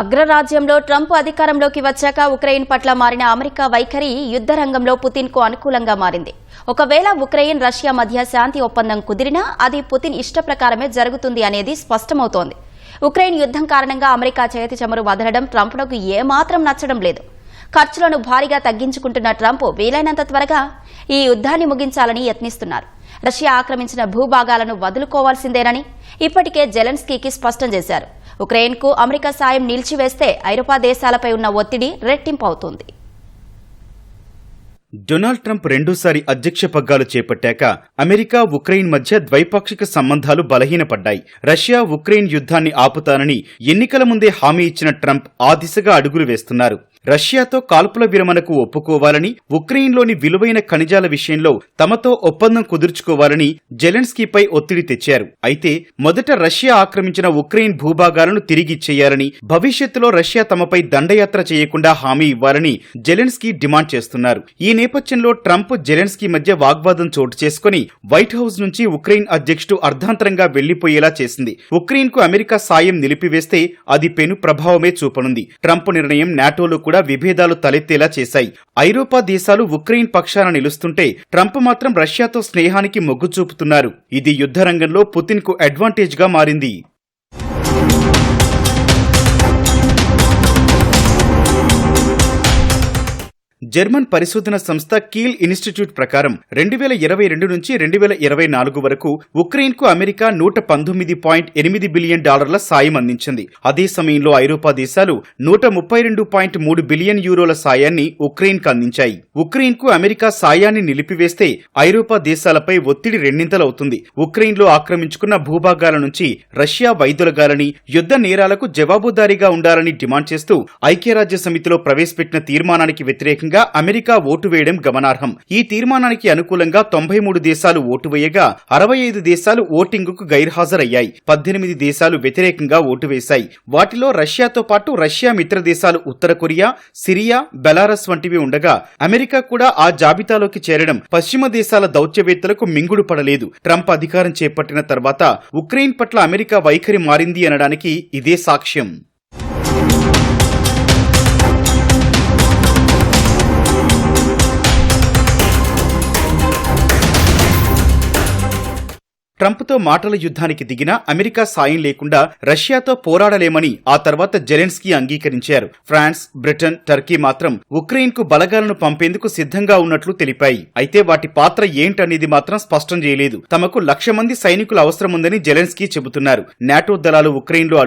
అగ్రరాజ్యంలో Trump అధికారంలోకి వచ్చాక Ukraine పట్ల మారిన అమెరికా వైఖరి యుద్ధ రంగంలో పుతిన్కు అనుకూలంగా మారింది. ఒకవేళ ఉక్రెయిన్ రష్యా మధ్య శాంతి ఒప్పందం కుదిరినా అది పుతిన్ ఇష్ట ప్రకారమే జరుగుతుంది అనేది స్పష్టమవుతోంది. ఉక్రెయిన్ యుద్ధం కారణంగా అమెరికా చేతి చమురు వదలడం ట్రంప్లకు ఏమాత్రం నచ్చడం లేదు. ఖర్చులను భారీగా తగ్గించుకుంటున్న ట్రంప్ వీలైనంత త్వరగా ఈ యుద్ధాన్ని ముగించాలని యత్నిస్తున్నారు. రష్యా ఆక్రమించిన భూభాగాలను వదులుకోవాల్సిందేనని ఇప్పటికే జెలెన్స్కీకి స్పష్టం చేశారు. ఉక్రెయిన్కు అమెరికా సాయం నిలిచివేస్తే ఐరోపా దేశాలపై ఉన్న ఒత్తిడి రెట్టింపు అవుతుంది డొనాల్డ్ ట్రంప్ రెండోసారి అధ్యక్ష పగ్గాలు చేపట్టాక అమెరికా ఉక్రెయిన్ మధ్య ద్వైపాక్షిక సంబంధాలు బలహీనపడ్డాయి. రష్యా ఉక్రెయిన్ యుద్ధాన్ని ఆపుతానని ఎన్నికల ముందే హామీ ఇచ్చిన ట్రంప్ ఆ దిశగా అడుగులు వేస్తున్నారు. రష్యాతో కాల్పుల విరమణకు ఒప్పుకోవాలని ఉక్రెయిన్లోని విలువైన ఖనిజాల విషయంలో తమతో ఒప్పందం కుదుర్చుకోవాలని జెలెన్స్కీపై ఒత్తిడి తెచ్చారు. అయితే మొదట రష్యా ఆక్రమించిన ఉక్రెయిన్ భూభాగాలను తిరిగిచ్చేయాలని భవిష్యత్తులో రష్యా తమపై దండయాత్ర చేయకుండా హామీ ఇవ్వాలని జెలెన్స్కీ డిమాండ్ చేస్తున్నారు. ఈ నేపథ్యంలో ట్రంప్ జెలెన్స్కీ మధ్య వాగ్వాదం చోటు చేసుకుని వైట్ హౌస్ నుంచి ఉక్రెయిన్ అధ్యక్షుడు అర్ధాంతరంగా వెళ్ళిపోయేలా చేసింది. ఉక్రెయిన్కు అమెరికా సాయం నిలిపివేస్తే అది పెను ప్రభావమే చూపనుంది. ట్రంప్ నిర్ణయం నాటోలో కూడా విభేదాలు తలెత్తేలా చేశాయి. ఐరోపా దేశాలు ఉక్రెయిన్ పక్షాన నిలుస్తుంటే ట్రంప్ మాత్రం రష్యాతో స్నేహానికి మొగ్గు చూపుతున్నారు. ఇది యుద్ధ రంగంలో పుతిన్కు అడ్వాంటేజ్గా మారింది. జర్మన్ పరిశోధన సంస్థ కీల్ ఇన్స్టిట్యూట్ ప్రకారం రెండు వేల ఇరవై రెండు నుంచి రెండు వేల ఇరవై నాలుగు వరకు ఉక్రెయిన్కు అమెరికా నూట పంతొమ్మిది పాయింట్ ఎనిమిది బిలియన్ డాలర్ల సాయం అందించింది. అదే సమయంలో ఐరోపా దేశాలు నూట ముప్పై రెండు పాయింట్ మూడు బిలియన్ యూరోల సాయాన్ని ఉక్రెయిన్కు అందించాయి. ఉక్రెయిన్కు అమెరికా సాయాన్ని నిలిపివేస్తే ఐరోపా దేశాలపై ఒత్తిడి రెండింతలవుతుంది. ఉక్రెయిన్లో ఆక్రమించుకున్న భూభాగాల నుంచి రష్యా వైదొలగాలని యుద్ధ నేరాలకు జవాబుదారీగా ఉండాలని డిమాండ్ చేస్తూ ఐక్యరాజ్య సమితిలో ప్రవేశపెట్టిన తీర్మానానికి వ్యతిరేకంగా అమెరికా ఓటు వేయడం గమనార్హం. ఈ తీర్మానానికి అనుకూలంగా తొంభై మూడు దేశాలు ఓటు వేయగా అరవై ఐదు దేశాలు ఓటింగుకు గైర్హాజరయ్యాయి. పద్దెనిమిది దేశాలు వ్యతిరేకంగా ఓటు వేశాయి. వాటిలో రష్యాతో పాటు రష్యా మిత్ర దేశాలు ఉత్తర కొరియా సిరియా బెలారస్ వంటివి ఉండగా అమెరికా కూడా ఆ జాబితాలోకి చేరడం పశ్చిమ దేశాల దౌత్యవేత్తలకు మింగుడు పడలేదు. ట్రంప్ అధికారం చేపట్టిన తర్వాత ఉక్రెయిన్ పట్ల అమెరికా వైఖరి మారింది అనడానికి ఇదే సాక్ష్యం. ట్రంప్తో మాటల యుద్ధానికి దిగిన అమెరికా సాయం లేకుండా రష్యాతో పోరాడలేమని ఆ తర్వాత జెలెన్స్కీ అంగీకరించారు. ఫ్రాన్స్ బ్రిటన్ టర్కీ మాత్రం ఉక్రెయిన్కు బలగాలను పంపేందుకు సిద్ధంగా ఉన్నట్లు తెలిపాయి. అయితే వాటి పాత్ర ఏంటనేది మాత్రం స్పష్టం చేయలేదు. తమకు లక్ష మంది సైనికుల అవసరముందని జెలెన్స్కీ చెబుతున్నారు. నాటో దళాలు ఉక్రెయిన్లో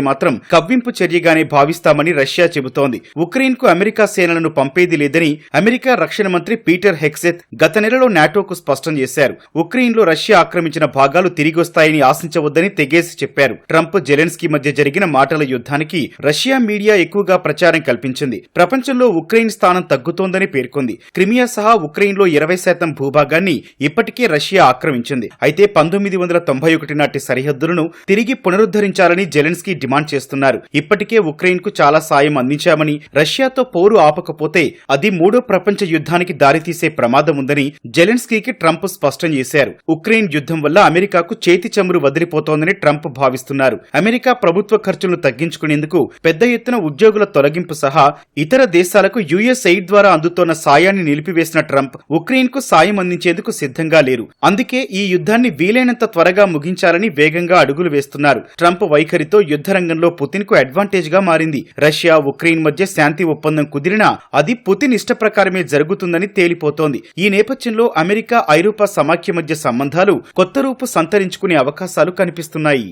మాత్రం కవ్వింపు చర్యగానే భావిస్తామని రష్యా చెబుతోంది. ఉక్రెయిన్కు అమెరికా సేనలను పంపేది లేదని అమెరికా రక్షణ మంత్రి పీటర్ హెక్సెత్ గత నెలలో నాటోకు స్పష్టం చేశారు. ఉక్రెయిన్లో రష్యా ఆక్రమించిన భాగాలు తిరిగి వస్తాయని ఆశించవద్దని తెగేసి చెప్పారు. ట్రంప్ జెలెన్స్కీ మధ్య జరిగిన మాటల యుద్ధానికి రష్యా మీడియా ఎక్కువగా ప్రచారం కల్పించింది. ప్రపంచంలో ఉక్రెయిన్ స్థానం తగ్గుతోందని పేర్కొంది. క్రిమియా సహా ఉక్రెయిన్లో ఇరవై శాతం భూభాగాన్ని ఇప్పటికే రష్యా ఆక్రమించింది. అయితే పంతొమ్మిది వందల తొంభై ఒకటి నాటి సరిహద్దులను తిరిగి పునరుద్ధరించాలని జెలెన్స్కీ డిమాండ్ చేస్తున్నారు. ఇప్పటికే ఉక్రెయిన్కు చాలా సాయం అందించామని రష్యాతో పోరు ఆపకపోతే అది మూడో ప్రపంచ యుద్ధానికి దారితీసే ప్రమాదం ఉందని జెలెన్స్కీకి ట్రంప్ స్పష్టం చేశారు. ఉక్రెయిన్ యుద్ధం వల్ల అమెరికాకు చేతి చమురు వదిలిపోతోందని ట్రంప్ భావిస్తున్నారు. అమెరికా ప్రభుత్వ ఖర్చులను తగ్గించుకునేందుకు పెద్ద ఎత్తున ఉద్యోగుల తొలగింపు సహా ఇతర దేశాలకు యుఎస్ ఎయిడ్ ద్వారా అందుతోన్న సాయాన్ని నిలిపివేసిన ట్రంప్ ఉక్రెయిన్కు సాయం అందించేందుకు సిద్ధంగా లేరు. అందుకే ఈ యుద్ధాన్ని వీలైనంత త్వరగా ముగించాలని వేగంగా అడుగులు వేస్తున్నారు. ట్రంప్ వైఖరితో యుద్ధ రంగంలో పుతిన్కు అడ్వాంటేజ్గా మారింది. రష్యా ఉక్రెయిన్ మధ్య శాంతి ఒప్పందం కుదిరినా అది పుతిన్ ఇష్ట ప్రకారమే జరుగుతుందని తేలిపోతోంది. ఈ నేపథ్యంలో అమెరికా ఐరోపా సమాఖ్య మధ్య సంబంధాలు కొత్త రూపు సంతరించుకునే అవకాశాలు కనిపిస్తున్నాయి.